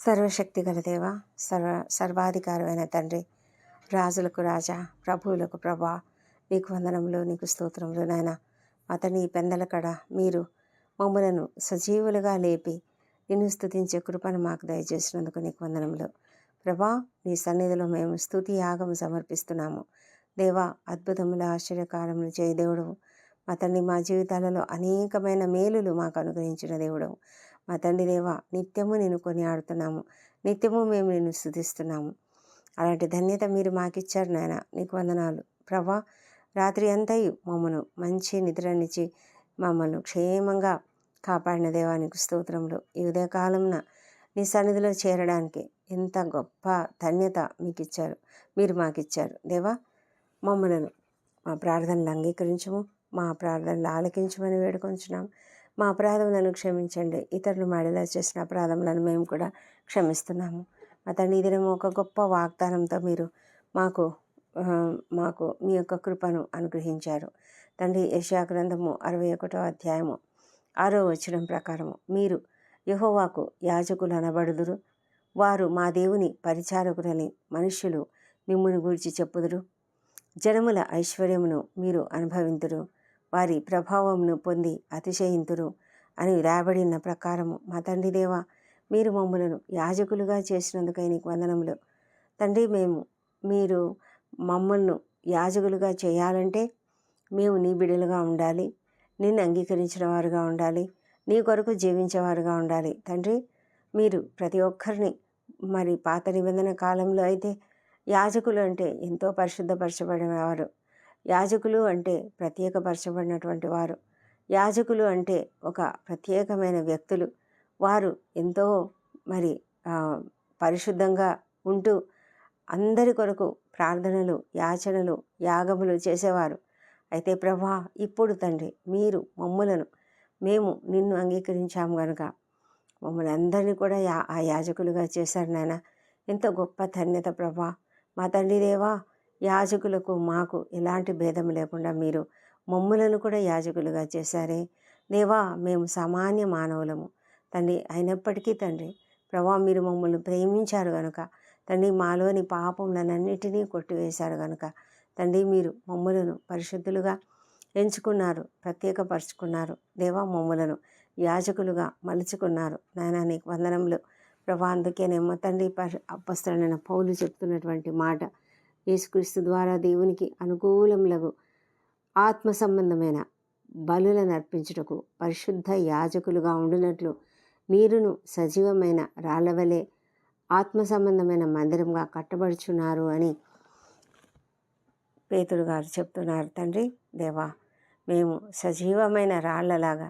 సర్వశక్తి గల దేవ సర్వ సర్వాధికారమైన తండ్రి రాజులకు రాజా ప్రభువులకు ప్రభా నీకు వందనంలో నీకు స్తోత్రంలో నాయన. అతని పెందల కడ మీరు మమ్మలను సజీవులుగా లేపి నిన్ను స్తుతించే కృపను మాకు దయచేసినందుకు నీకు వందనములు. ప్రభా నీ సన్నిధిలో మేము స్థుతి యాగము సమర్పిస్తున్నాము. దేవా అద్భుతముల ఆశ్చర్యకారములు చేయ దేవుడు అతన్ని మా జీవితాలలో అనేకమైన మేలులు మాకు అనుగ్రహించిన దేవుడు మా తండ్రి దేవ నిత్యము నేను కొని ఆడుతున్నాము నిత్యము మేము నిన్ను స్థుతిస్తున్నాము అలాంటి ధన్యత మీరు మాకిచ్చారు నాయన. నీకు వందనాలు. ప్రభా రాత్రి అంతయు మమ్మను మంచి నిద్రనిచ్చి మమ్మల్ని క్షేమంగా కాపాడిన దేవానికి స్తోత్రములు. ఈ ఉదయకాలంన నీ సన్నిధిలో చేరడానికి ఎంత గొప్ప ధన్యత మీకు ఇచ్చారు మీరు మాకు ఇచ్చారు దేవా మమ్మలను మా ప్రార్థనలు అంగీకరించము మా ప్రార్థనలు ఆలకించమని వేడుకొంచున్నాం. మా అపరాధములను క్షమించండి. ఇతరులు మాడిలా చేసిన అపరాధములను మేము కూడా క్షమిస్తున్నాము. మా తండ్రి ఈ దినం ఒక గొప్ప వాగ్దానంతో మీరు మాకు మాకు మీ యొక్క కృపను అనుగ్రహించారు. తండ్రి యశా గ్రంథము అరవై ఒకటో అధ్యాయము ఆరో వచనం ప్రకారము. మీరు యహోవాకు యాజకులు అనబడుదురు. వారు మా దేవుని పరిచారకులని మనుష్యులు మిమ్మును గూర్చి చెప్పుదురు. జనముల ఐశ్వర్యమును మీరు అనుభవింతురు. వారి ప్రభావంను పొంది అతిశయింతురు అని రాబడిన ప్రకారము మా తండ్రి దేవ మీరు మమ్మలను యాజకులుగా చేసినందుకై నీకు వందనములు. తండ్రి మేము మీరు మమ్మల్ని యాజకులుగా చేయాలంటే మేము నీ బిడలుగా ఉండాలి నిన్ను అంగీకరించిన వారుగా ఉండాలి నీ కొరకు జీవించేవారుగా ఉండాలి. తండ్రి మీరు ప్రతి ఒక్కరిని మరి పాత నిబంధన కాలంలో అయితే యాజకులు అంటే ఎంతో పరిశుద్ధపరచబడినవారు యాజకులు అంటే ప్రత్యేకపరచబడినటువంటి వారు. యాజకులు అంటే ఒక ప్రత్యేకమైన వ్యక్తులు. వారు ఎంతో మరి పరిశుద్ధంగా ఉంటూ అందరి కొరకు ప్రార్థనలు యాచనలు యాగములు చేసేవారు. అయితే ప్రభా ఇప్పుడు తండ్రి మీరు మమ్ములను మేము నిన్ను అంగీకరించాము గనుక. మమ్మల్ని అందరినీ కూడా యా ఆ యాజకులుగా చేశారు నాయన. ఎంత గొప్ప ధన్యత ప్రభా. మా తండ్రి దేవా యాజకులకు మాకు ఎలాంటి భేదం లేకుండా మీరు మమ్ములను కూడా యాజకులుగా చేశారే. దేవా మేము సామాన్య మానవులము. తండ్రి అయినప్పటికీ తండ్రి ప్రభా మీరు మమ్మల్ని ప్రేమించారు గనుక తండ్రి మాలోని పాపములనన్నిటినీ కొట్టివేశారు గనుక తండ్రి మీరు మమ్ములను పరిశుద్ధులుగా ఎంచుకున్నారు ప్రత్యేకపరుచుకున్నారు. దేవా మమ్ములను యాజకులుగా మలుచుకున్నారు. నాయన నీకు వందనములు. ప్రభా అందుకేనేమో తండ్రి అపస్తులైన పౌలు చెప్తున్నటువంటి మాట యేసుక్రీస్తు ద్వారా దేవునికి అనుకూలములగు ఆత్మ సంబంధమైన బలులను అర్పించుటకు పరిశుద్ధ యాజకులుగా ఉండినట్లు మీరును సజీవమైన రాళ్ళవలే ఆత్మ సంబంధమైన మందిరంగా కట్టబడుచున్నారు అని పేతుడు గారు చెప్తున్నారు. తండ్రి దేవా మేము సజీవమైన రాళ్ళలాగా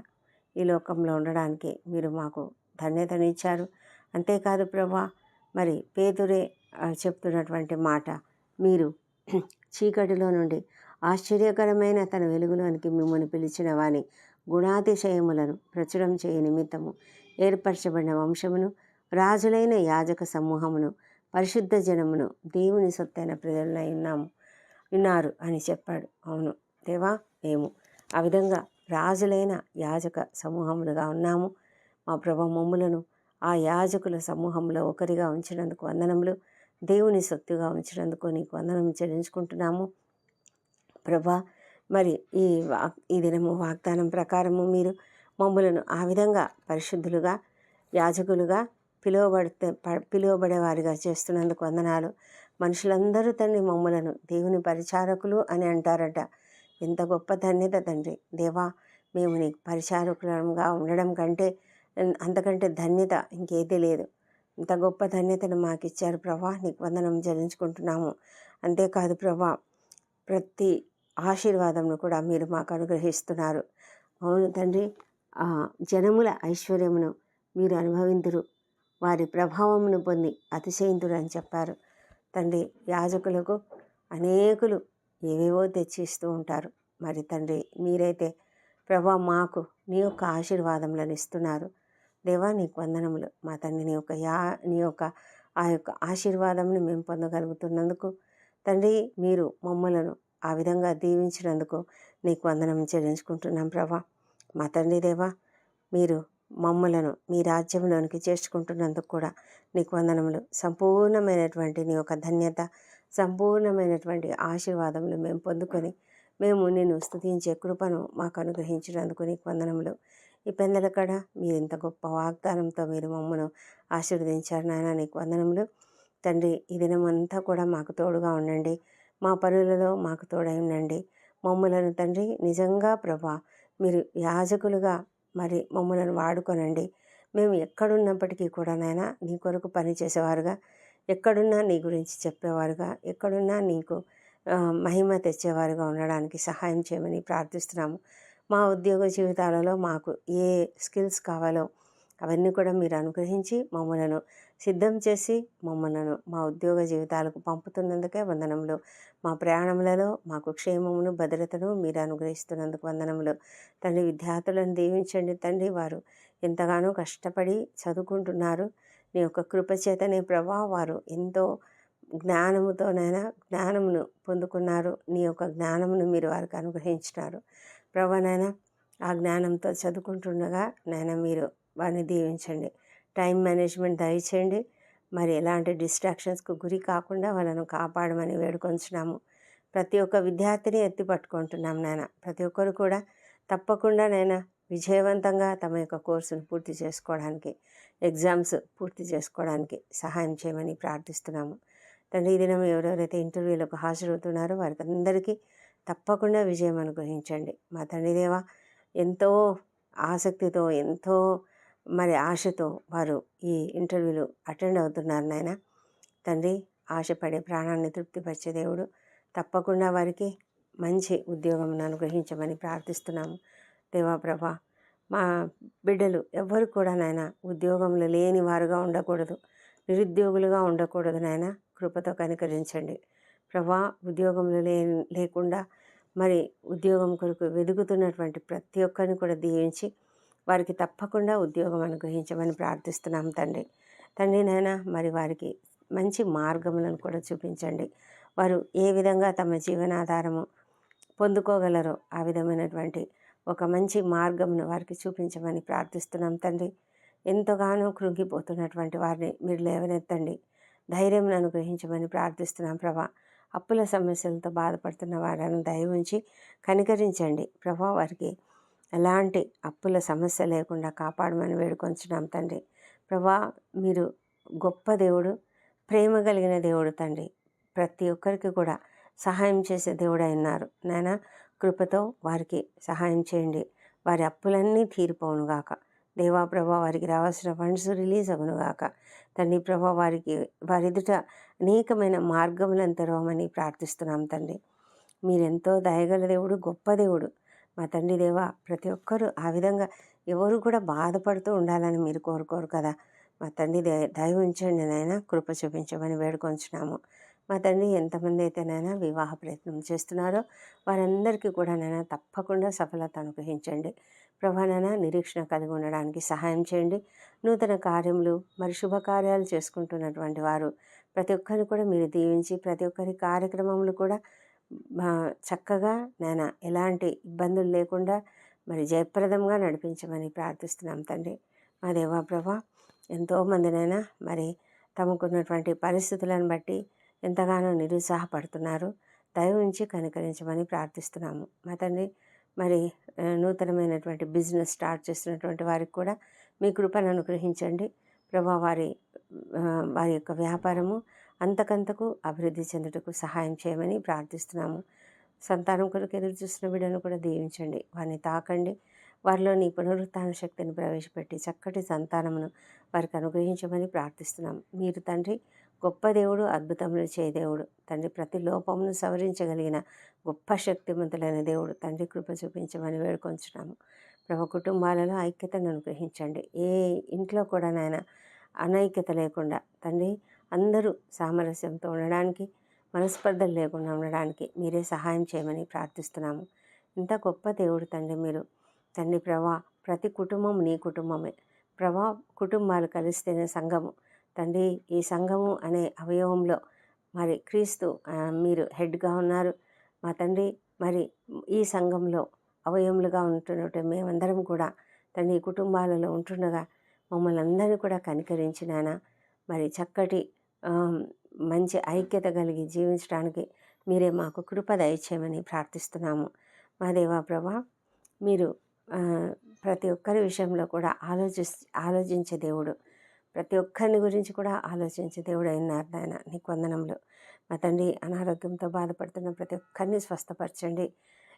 ఈ లోకంలో ఉండడానికి మీరు మాకు ధన్యతనిచ్చారు అంతేకాదు ప్రభా మరి పేతురే చెప్తున్నటువంటి మాట మీరు చీకటిలో నుండి ఆశ్చర్యకరమైన తన వెలుగులోనికి మిమ్మల్ని పిలిచిన వాని గుణాతిశయములను ప్రచురం చేయ నిమిత్తము ఏర్పరచబడిన వంశమును రాజులైన యాజక సమూహమును పరిశుద్ధ జనమును దేవుని సొత్తైన ప్రజలై ఉన్నాము ఉన్నారు అని చెప్పాడు. అవును దేవా మేము ఆ విధంగా రాజులైన యాజక సమూహములుగా ఉన్నాము. మా ప్రభ మమ్ములను ఆ యాజకుల సమూహంలో ఒకరిగా ఉంచినందుకు వందనములు. దేవుని సొత్తుగా ఉంచినందుకు నీకు వందనం చెల్లించుకుంటున్నాము. ప్రభా మరి ఈ వాక్ ఈ దినము వాగ్దానం ప్రకారము మీరు మమ్మలను ఆ విధంగా పరిశుద్ధులుగా యాజకులుగా పిలువబడితే ప- పిలువబడేవారిగా చేస్తున్నందుకు వందనాలు. మనుషులందరూ తండ్రి మమ్మలను దేవుని పరిచారకులు అని అంటారట. ఎంత గొప్ప ధన్యత తండ్రి. దేవా మేము నీకు పరిచారకులంగా ఉండడం కంటే అంతకంటే ధన్యత ఇంకేదీ లేదు. ఇంత గొప్ప ధన్యతను మాకు ఇచ్చారు ప్రభా. నీకు వందనం చెల్లించుకుంటున్నాము. అంతేకాదు ప్రభా ప్రతి ఆశీర్వాదంను కూడా మీరు మాకు అనుగ్రహిస్తున్నారు అవును తండ్రి ఆ జనముల ఐశ్వర్యమును మీరు అనుభవింతురు వారి ప్రభావమును పొంది అతిశయింతురు అని చెప్పారు. తండ్రి యాజకులకు అనేకులు ఏవేవో తెచ్చిస్తూ ఉంటారు. మరి తండ్రి మీరైతే ప్రభా మాకు నీ యొక్క ఆశీర్వాదములను ఇస్తున్నారు. దేవా నీకు వందనములు. మా తండ్రి నీ యొక్క యా నీ యొక్క ఆ యొక్క ఆశీర్వాదమును మేము పొందగలుగుతున్నందుకు తండ్రి మీరు మమ్మలను ఆ విధంగా దీవించినందుకు నీకు వందనం చెల్లించుకుంటున్నాం ప్రభా. మా తండ్రి దేవా మీరు మమ్మలను మీ రాజ్యంలోనికి చేర్చుకుంటున్నందుకు కూడా నీకు వందనములు. సంపూర్ణమైనటువంటి నీ యొక్క ధన్యత సంపూర్ణమైనటువంటి ఆశీర్వాదములు మేము పొందుకొని మేము నిన్ను స్థుతించే కృపను మాకు అనుగ్రహించినందుకు నీకు వందనములు. ఈ పెందల కడ మీరు ఇంత గొప్ప వాగ్దానంతో మీరు మమ్మను ఆశీర్వదించారు నాయన నీకు వందనములు. తండ్రి ఈ దినమంతా కూడా మాకు తోడుగా ఉండండి. మా పనులలో మాకు తోడై ఉండండి. మమ్మలను తండ్రి నిజంగా ప్రభా మీరు యాజకులుగా మరి మమ్మలను వాడుకొనండి. మేము ఎక్కడున్నప్పటికీ కూడా నాయన నీ కొరకు పని చేసేవారుగా. ఎక్కడున్నా నీ గురించి చెప్పేవారుగా. ఎక్కడున్నా నీకు మహిమ తెచ్చేవారుగా ఉండడానికి సహాయం చేయమని ప్రార్థిస్తున్నాము. మా ఉద్యోగ జీవితాలలో మాకు ఏ స్కిల్స్ కావాలో అవన్నీ కూడా మీరు అనుగ్రహించి మమ్మలను సిద్ధం చేసి మమ్మలను మా ఉద్యోగ జీవితాలకు పంపుతున్నందుకే వందనములు. మా ప్రయాణములలో మాకు క్షేమమును భద్రతను మీరు అనుగ్రహిస్తున్నందుకు వందనములు. తండ్రి విద్యార్థులను దీవించండి తండ్రి. వారు ఎంతగానో కష్టపడి చదువుకుంటున్నారు. నీ యొక్క కృపచేతనే ప్రభా వారు ఎంతో జ్ఞానముతోనైనా జ్ఞానమును పొందుకున్నారు. నీ యొక్క జ్ఞానమును మీరు వారికి అనుగ్రహించినారు. ప్రభా నాయన ఆ జ్ఞానంతో చదువుకుంటుండగా నాయన మీరు వారిని దీవించండి. టైం మేనేజ్మెంట్ దయచేయండి. మరి ఎలాంటి డిస్ట్రాక్షన్స్కు గురి కాకుండా వాళ్ళను కాపాడమని వేడుకొంచున్నాము. ప్రతి ఒక్క విద్యార్థిని ఎత్తి పట్టుకుంటున్నాం నాయన. ప్రతి ఒక్కరు కూడా తప్పకుండా నైనా విజయవంతంగా తమ యొక్క కోర్సును పూర్తి చేసుకోవడానికి ఎగ్జామ్స్ పూర్తి చేసుకోవడానికి సహాయం చేయమని ప్రార్థిస్తున్నాము. తండ్రి ఈ దినం ఎవరెవరైతే ఇంటర్వ్యూలకు హాజరవుతున్నారో వారికి అందరికీ తప్పకుండా విజయం అనుగ్రహించండి. మా తండ్రిదేవ ఎంతో ఆసక్తితో ఎంతో మరి ఆశతో వారు ఈ ఇంటర్వ్యూలు అటెండ్ అవుతున్నారు నాయన. తండ్రి ఆశపడే ప్రాణాన్ని తృప్తిపరిచే దేవుడు తప్పకుండా వారికి మంచి ఉద్యోగం అనుగ్రహించమని ప్రార్థిస్తున్నాము. దేవాప్రభ మా బిడ్డలు ఎవ్వరు కూడా నాయన ఉద్యోగంలో లేని వారుగా ఉండకూడదు నిరుద్యోగులుగా ఉండకూడదు నాయన. కృపతో కనికరించండి. ప్రభా ఉద్యోగంలో లే లేకుండా మరి ఉద్యోగం కొరకు వెదుగుతున్నటువంటి ప్రతి ఒక్కరిని కూడా దీవించి వారికి తప్పకుండా ఉద్యోగం అనుగ్రహించమని ప్రార్థిస్తున్నాం తండ్రి. తండ్రి నాయన మరి వారికి మంచి మార్గములను కూడా చూపించండి. వారు ఏ విధంగా తమ జీవనాధారము పొందుకోగలరో ఆ విధమైనటువంటి ఒక మంచి మార్గమును వారికి చూపించమని ప్రార్థిస్తున్నాం తండ్రి. ఎంతగానో కృంగిపోతున్నటువంటి వారిని మీరు లేవనెత్తండి. ధైర్యం అనుగ్రహించమని ప్రార్థిస్తున్నాం ప్రభా. అప్పుల సమస్యలతో బాధపడుతున్న వారిని దయ ఉంచి కనికరించండి. ప్రభా వారికి ఎలాంటి అప్పుల సమస్య లేకుండా కాపాడమని వేడుకొంచున్నాం తండ్రి. ప్రభా మీరు గొప్ప దేవుడు ప్రేమ కలిగిన దేవుడు తండ్రి. ప్రతి ఒక్కరికి కూడా సహాయం చేసే దేవుడు అయినారు నాయన కృపతో వారికి సహాయం చేయండి. వారి అప్పులన్నీ తీరిపోవునుగాక దేవా ప్రభా వారికి రావాల్సిన ఫండ్స్ రిలీజ్ అవునుగాక తండ్రి ప్రభా వారికి వారి ఎదుట అనేకమైన మార్గములను తెరవమని ప్రార్థిస్తున్నాం తండ్రి. మీరెంతో దయగల దేవుడు గొప్ప దేవుడు. మా తండ్రి దేవా ప్రతి ఒక్కరూ ఆ విధంగా ఎవరు కూడా బాధపడుతూ ఉండాలని మీరు కోరుకోరు కదా. మా తండ్రి దయ దయ ఉంచండి నాయన కృప చూపించమని వేడుకొంచున్నాము. మా తండ్రి ఎంతమంది అయితే నైనా వివాహ ప్రయత్నం చేస్తున్నారో వారందరికీ కూడా నైనా తప్పకుండా సఫలత అనుగ్రహించండి. ప్రవణన నిరీక్షణ కలిగి ఉండడానికి సహాయం చేయండి. నూతన కార్యములు మరి శుభకార్యాలు చేసుకుంటున్నటువంటి వారు ప్రతి ఒక్కరిని కూడా మీరు దీవించి ప్రతి ఒక్కరి కార్యక్రమములు కూడా మా చక్కగా నేను ఎలాంటి ఇబ్బందులు లేకుండా మరి జయప్రదంగా నడిపించమని ప్రార్థిస్తున్నాం తండ్రి. మా దేవా ప్రభా ఎంతోమందినైనా మరి తమకున్నటువంటి పరిస్థితులను బట్టి ఎంతగానో నిరుత్సాహపడుతున్నారు. దయ ఉంచి కనికరించమని ప్రార్థిస్తున్నాము. మా తండ్రి మరి నూతనమైనటువంటి బిజినెస్ స్టార్ట్ చేస్తున్నటువంటి వారికి కూడా మీ కృపను అనుగ్రహించండి. ప్రభా వారి వారి యొక్క వ్యాపారము అంతకంతకు అభివృద్ధి చెందుటకు సహాయం చేయమని ప్రార్థిస్తున్నాము. సంతానం కొరకు ఎదురు చూస్తున్న బిడ్డను కూడా దీవించండి. వారిని తాకండి. వారిలో నీ శక్తిని ప్రవేశపెట్టి చక్కటి సంతానమును వారికి అనుగ్రహించమని ప్రార్థిస్తున్నాం మీరు తండ్రి గొప్ప దేవుడు అద్భుతములు చే దేవుడు. తండ్రి ప్రతి లోపమును సవరించగలిగిన గొప్ప శక్తివంతులైన దేవుడు. తండ్రి కృప చూపించమని వేడుకొంచున్నాము. ప్రభు కుటుంబాలలో ఐక్యతను అనుగ్రహించండి. ఏ ఇంట్లో కూడా నాయన అనైక్యత లేకుండా తండ్రి అందరూ సామరస్యంతో ఉండడానికి మనస్పర్ధలు లేకుండా ఉండడానికి మీరే సహాయం చేయమని ప్రార్థిస్తున్నాము. ఇంత గొప్ప దేవుడు తండ్రి మీరు. తండ్రి ప్రభా ప్రతి కుటుంబం నీ కుటుంబమే. ప్రభా కుటుంబాలు కలిస్తేనే సంఘము తండ్రి ఈ సంఘము అనే అవయవంలో మరి క్రీస్తు మీరు హెడ్గా ఉన్నారు. మా తండ్రి మరి ఈ సంఘంలో అవయములుగా ఉంటున్నట్టు మేమందరం కూడా తండ్రి కుటుంబాలలో ఉంటుండగా మమ్మల్ని అందరినీ కూడా కనికరించినాన మరి చక్కటి మంచి ఐక్యత కలిగి జీవించడానికి మీరే మాకు కృప దయచేయమని ప్రార్థిస్తున్నాము. మా దేవా ప్రభా మీరు ప్రతి ఒక్కరి విషయంలో కూడా ఆలోచి ఆలోచించే దేవుడు. ప్రతి ఒక్కరిని గురించి కూడా ఆలోచించే దేవుడు అయినారు నాయన నీకు వందనములు. మా తండ్రి అనారోగ్యంతో బాధపడుతున్న ప్రతి ఒక్కరిని స్వస్థపరచండి.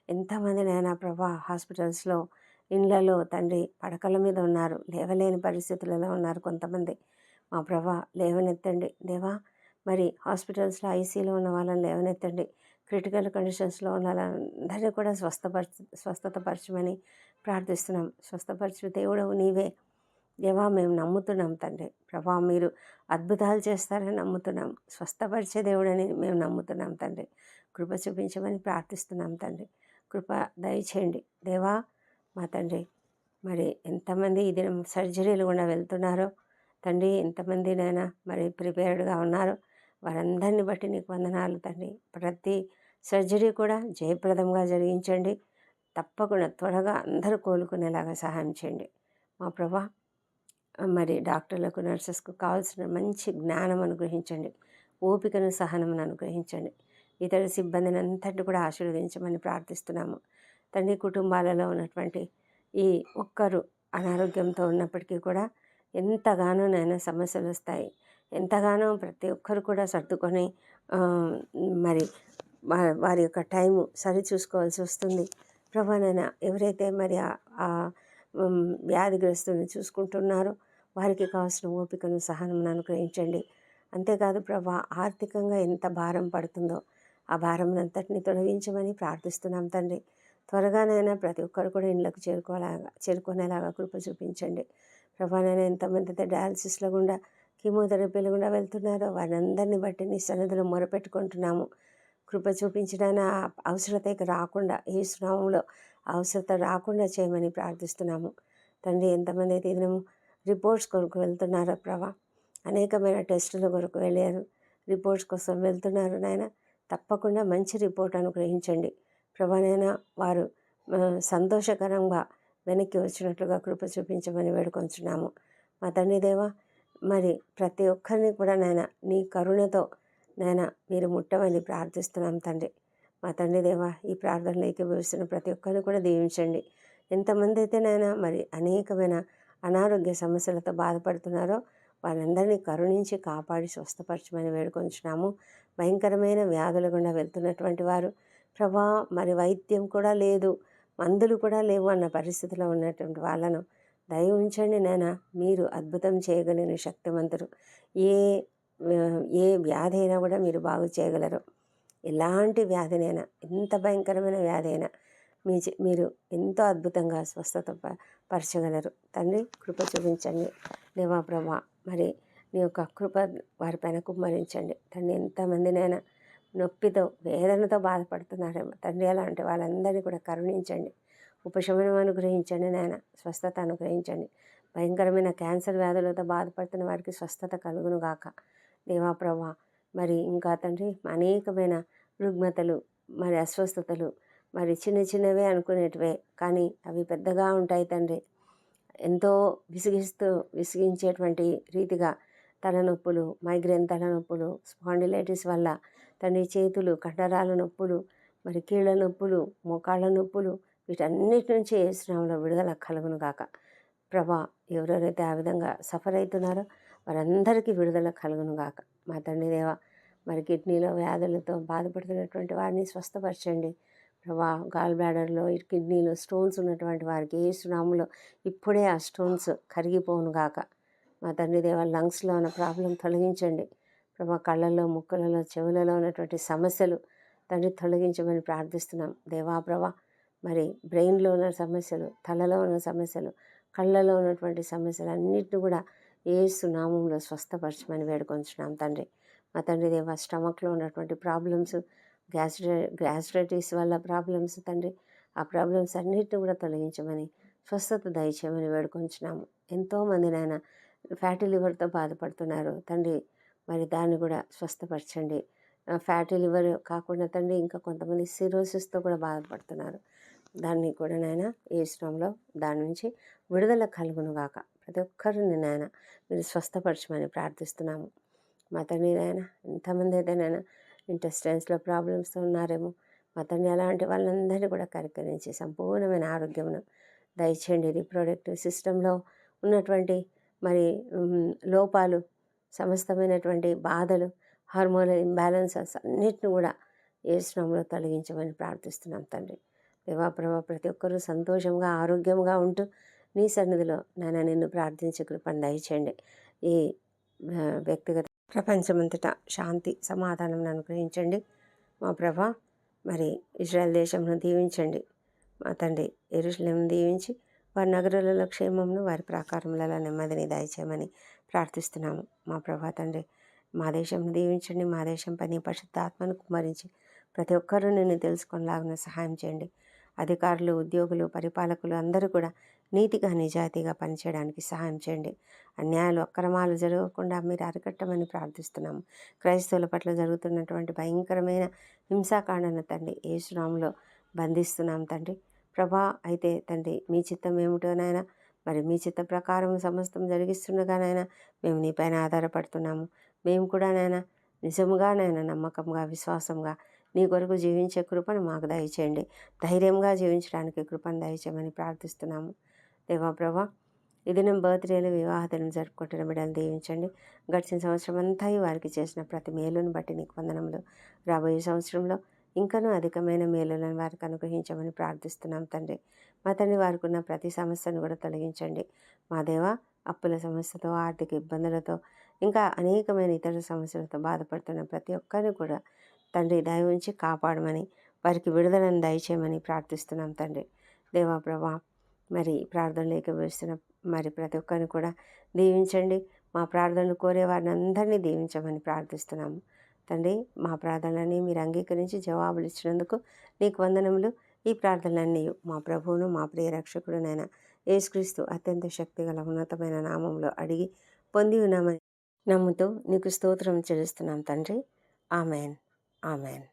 ఎంతమంది నాయన ప్రభా హాస్పిటల్స్లో ఇండ్లలో తండ్రి పడకల మీద ఉన్నారు లేవలేని పరిస్థితులలో ఉన్నారు కొంతమంది. మా ప్రభా లేవనెత్తండి. దేవా మరి హాస్పిటల్స్లో ఐసీలో ఉన్న వాళ్ళని లేవనెత్తండి. క్రిటికల్ కండిషన్స్లో ఉన్న వాళ్ళందరినీ కూడా స్వస్థపరచ స్వస్థతపరచమని ప్రార్థిస్తున్నాం. స్వస్థపరచు దేవుడవు నీవే. దేవా మేము నమ్ముతున్నాం తండ్రి. ప్రభా మీరు అద్భుతాలు చేస్తారని నమ్ముతున్నాం. స్వస్థపరిచే దేవుడని మేము నమ్ముతున్నాం తండ్రి. కృప చూపించమని ప్రార్థిస్తున్నాం తండ్రి. కృప దయచేయండి. దేవా మా తండ్రి మరి ఎంతమంది ఇది సర్జరీలు కూడా వెళ్తున్నారో తండ్రి ఎంతమంది నైనా మరి ప్రిపేర్డ్గా ఉన్నారో వారందరిని బట్టి నీకు వందనాలు తండ్రి. ప్రతి సర్జరీ కూడా జయప్రదంగా జరిగించండి. తప్పకుండా త్వరగా అందరూ కోలుకునేలాగా సహాయం చేయండి. మా ప్రభా మరి డాక్టర్లకు నర్సెస్కు కావాల్సిన మంచి జ్ఞానం అనుగ్రహించండి. ఓపికను సహనమును అనుగ్రహించండి. ఇతర సిబ్బందిని అంతటి కూడా ఆశీర్వదించమని ప్రార్థిస్తున్నాము. తండ్రి కుటుంబాలలో ఉన్నటువంటి ఈ ఒక్కరు అనారోగ్యంతో ఉన్నప్పటికీ కూడా ఎంతగానో నైనా సమస్యలు వస్తాయి. ఎంతగానో ప్రతి ఒక్కరు కూడా సర్దుకొని మరి వారి యొక్క టైము సరి చూసుకోవాల్సి వస్తుంది ప్రభానైనా ఎవరైతే మరి ఆ- ఆ వ్యాధిగ్రస్తుని వారికి కావాల్సిన ఓపికను సహనం అనుగ్రహించండి. అంతేకాదు ప్రభా ఆర్థికంగా ఎంత భారం పడుతుందో ఆ భారం అంతటిని తొలగించమని ప్రార్థిస్తున్నాం తండ్రి. త్వరగానైనా ప్రతి ఒక్కరు కూడా ఇళ్ళకు చేరుకోలాగా చేరుకునేలాగా కృప చూపించండి. ప్రభానైనా ఎంతమంది అయితే డయాలసిస్లో గుండా కీమోథెరపీలు గుండా వెళ్తున్నారో వారందరిని బట్టి నీ సన్నిధిలో మొరపెట్టుకుంటున్నాము. కృప చూపించడానికి అవసరతకి రాకుండా ఈ స్నామంలో అవసరత రాకుండా చేయమని ప్రార్థిస్తున్నాము. తండ్రి ఎంతమంది అయితే దినము రిపోర్ట్స్ కొరకు వెళ్తున్నారో ప్రభా అనేకమైన టెస్టుల కొరకు వెళ్ళారు రిపోర్ట్స్ కోసం వెళ్తున్నారు నాయన. తప్పకుండా మంచి రిపోర్ట్ అనుగ్రహించండి. ప్రభానైనా వారు సంతోషకరంగా వెనక్కి వచ్చినట్లుగా కృప చూపించమని వేడుకొంచున్నాము. మా తండ్రి దేవా మరి ప్రతి ఒక్కరిని కూడా నాయన నీ కరుణతో నాయన మీరు ముట్టమని ప్రార్థిస్తున్నాం తండ్రి. మా తండ్రి దేవా ఈ ప్రార్థనలు ఏకీభవిస్తున్న ప్రతి ఒక్కరిని కూడా దీవించండి. ఎంతమంది అయితే నాయన మరి అనేకమైన అనారోగ్య సమస్యలతో బాధపడుతున్నారో వారందరినీ కరుణించి కాపాడి స్వస్థపరచమని వేడుకొంచున్నాము. భయంకరమైన వ్యాధుల గుండా వెళ్తున్నటువంటి వారు ప్రభా మరి వైద్యం కూడా లేదు మందులు కూడా లేవు అన్న పరిస్థితిలో ఉన్నటువంటి వాళ్ళను దయ ఉంచండి నాయన. మీరు అద్భుతం చేయగలిగిన శక్తివంతులు ఏ ఏ వ్యాధి అయినా కూడా మీరు బాగు చేయగలరు. ఎలాంటి వ్యాధినైనా ఎంత భయంకరమైన వ్యాధి అయినా మీ మీరు ఎంతో అద్భుతంగా స్వస్థత పరచగలరు. తండ్రి కృప చూపించండి. దేవా ప్రభా మరి నీ యొక్క కృప వారిపైన కుమ్మరించండి. తండ్రి ఎంతమందినైనా నొప్పితో వేదనతో బాధపడుతున్నారేమో. తండ్రి అలాంటి వాళ్ళందరినీ కూడా కరుణించండి. ఉపశమనం అనుగ్రహించండి నాయన. స్వస్థత అనుగ్రహించండి. భయంకరమైన క్యాన్సర్ వ్యాధులతో బాధపడుతున్న వారికి స్వస్థత కలుగును గాక. దేవా ప్రభా మరి ఇంకా తండ్రి అనేకమైన రుగ్మతలు మరి అస్వస్థతలు మరి చిన్న చిన్నవే అనుకునేటివే కానీ అవి పెద్దగా ఉంటాయి తండ్రి. ఎంతో విసిగిస్తూ విసిగించేటువంటి రీతిగా తలనొప్పులు మైగ్రేన్ తలనొప్పులు స్పాండిలైటిస్ వల్ల తండ్రి చేతులు కండరాల నొప్పులు మరి కీళ్ళ నొప్పులు మోకాళ్ళ నొప్పులు వీటన్నిటి నుంచి ఏ విడుదల కలుగును గాక. ప్రభా ఎవరెవరైతే ఆ విధంగా సఫర్ అవుతున్నారో వారందరికీ విడుదల కలుగును గాక. మా తండ్రి దేవ మరి కిడ్నీలో వ్యాధులతో బాధపడుతున్నటువంటి వారిని స్వస్థపరచండి. ప్రభా గాల్ బ్లాడర్లో కిడ్నీలో స్టోన్స్ ఉన్నటువంటి వారికి ఏ సునాములో ఇప్పుడే ఆ స్టోన్స్ కరిగిపోను గాక. మా తండ్రి దేవ లంగ్స్లో ఉన్న ప్రాబ్లం తొలగించండి. ప్రభా కళ్ళల్లో ముక్కులలో చెవులలో ఉన్నటువంటి సమస్యలు తండ్రి తొలగించమని ప్రార్థిస్తున్నాం. దేవా ప్రభా మరి బ్రెయిన్లో ఉన్న సమస్యలు తలలో ఉన్న సమస్యలు కళ్ళలో ఉన్నటువంటి సమస్యలు అన్నిటిని కూడా ఏసు నామంలో స్వస్థపరచమని వేడుకొంచున్నాం తండ్రి. మా తండ్రి దేవ స్టమక్లో ఉన్నటువంటి ప్రాబ్లమ్స్ గ్యాస్ట్రై గ్యాస్ట్రైటిస్ వల్ల ప్రాబ్లమ్స్ తండ్రి. ఆ ప్రాబ్లమ్స్ అన్నిటిని కూడా తొలగించమని స్వస్థత దయచేయమని వేడుకొంచున్నాము. ఎంతోమంది నాయన ఫ్యాటీ లివర్తో బాధపడుతున్నారు. తండ్రి మరి దాన్ని కూడా స్వస్థపరచండి. ఫ్యాటీ లివర్ కాకుండా తండ్రి ఇంకా కొంతమంది సిరోసిస్తో కూడా బాధపడుతున్నారు. దాన్ని కూడా నాయన ఏ శ్రమంలో దాని నుంచి విడుదల కలుగును గాక. ప్రతి ఒక్కరిని నాయన. మీరు స్వస్థపరచమని ప్రార్థిస్తున్నాము. మా తండ్రి నాయన ఎంతమంది అయితే నాయన ఇంటెస్టైన్స్లో ప్రాబ్లమ్స్తో ఉన్నారేమో మా తండ్రి అలాంటి వాళ్ళందరినీ కూడా కరికరించి సంపూర్ణమైన ఆరోగ్యమును దయచేయండి. రీప్రొడక్టివ్ సిస్టంలో ఉన్నటువంటి మరి లోపాలు సమస్తమైనటువంటి బాధలు హార్మోనల్ ఇంబ్యాలెన్సెస్ అన్నిటిని కూడా ఏ శ్రమంలో తొలగించమని ప్రార్థిస్తున్నాం తండ్రి. దేవాప్రభ ప్రతి ఒక్కరూ సంతోషంగా ఆరోగ్యంగా ఉంటూ నీ సన్నిధిలో నాయన నిన్ను ప్రార్థించే కృపను దయచేయండి ఈ వ్యక్తిగత ప్రపంచమంతటా శాంతి సమాధానం అనుగ్రహించండి మా ప్రభా మరి ఇజ్రాయెల్ దేశంను దీవించండి. మా తండ్రి ఎరుషులను దీవించి వారి నగరాలలో క్షేమంను వారి ప్రాకారములలో నెమ్మదిని దయచేయమని ప్రార్థిస్తున్నాము. మా ప్రభా తండ్రి మా దేశంను దీవించండి. మా దేశం పని పరిశుద్ధాత్మను కుమరించి ప్రతి ఒక్కరూ నిన్ను తెలుసుకునేలాగా సహాయం చేయండి. అధికారులు ఉద్యోగులు పరిపాలకులు అందరూ కూడా నీతిగా నిజాయితీగా పనిచేయడానికి సహాయం చేయండి. అన్యాయాలు అక్రమాలు జరగకుండా మీరు అరికట్టమని ప్రార్థిస్తున్నాము. క్రైస్తవుల పట్ల జరుగుతున్నటువంటి భయంకరమైన హింసాకాండను తండ్రి ఏసునాములో బంధిస్తున్నాం తండ్రి. ప్రభా అయితే తండ్రి మీ చిత్తం ఏమిటోనైనా మరి మీ చిత్త ప్రకారం సమస్తం జరిగిస్తుండగానైనా మేము నీపైన ఆధారపడుతున్నాము. మేము కూడా నాయన నిజముగానైనా నమ్మకంగా విశ్వాసంగా నీ కొరకు జీవించే కృపను మాకు దయచేయండి. ధైర్యంగా జీవించడానికి కృపను దయచేయమని ప్రార్థిస్తున్నాము. దేవా ప్రభా ఈ దినం బర్త్డేలు వివాహతలను జరుపుకుంటున్న బిడ్డలు దీవించండి. గడిచిన సంవత్సరం అంతా వారికి చేసిన ప్రతి మేలును బట్టి నీకు వందనములు. రాబోయే సంవత్సరంలో ఇంకనూ అధికమైన మేలులను వారికి అనుగ్రహించమని ప్రార్థిస్తున్నాం తండ్రి. మా తండ్రి వారికి ఉన్న ప్రతి సమస్యను కూడా తొలగించండి. మా దేవ అప్పుల సమస్యతో ఆర్థిక ఇబ్బందులతో ఇంకా అనేకమైన ఇతర సమస్యలతో బాధపడుతున్న ప్రతి ఒక్కరిని కూడా తండ్రి దయ ఉంచి కాపాడమని వారికి విడుదలను దయచేయమని ప్రార్థిస్తున్నాం తండ్రి. దేవా ప్రభా మరి ప్రార్థనలు వేస్తున్న మరి ప్రతి ఒక్కరిని కూడా దీవించండి. మా ప్రార్థనలు కోరే వారిని అందరినీ దీవించమని ప్రార్థిస్తున్నాము. తండ్రి మా ప్రార్థనలని మీరు అంగీకరించి జవాబులు ఇచ్చినందుకు నీకు వందనములు. ఈ ప్రార్థనలన్నీ మా ప్రభువును మా ప్రియ రక్షకుడునైన యేసుక్రీస్తు అత్యంత శక్తిగల ఉన్నతమైన నామంలో అడిగి పొంది ఉన్నామని నమ్ముతూ నీకు స్తోత్రం చెల్లిస్తున్నాం తండ్రి. ఆమెన్. ఆమెన్.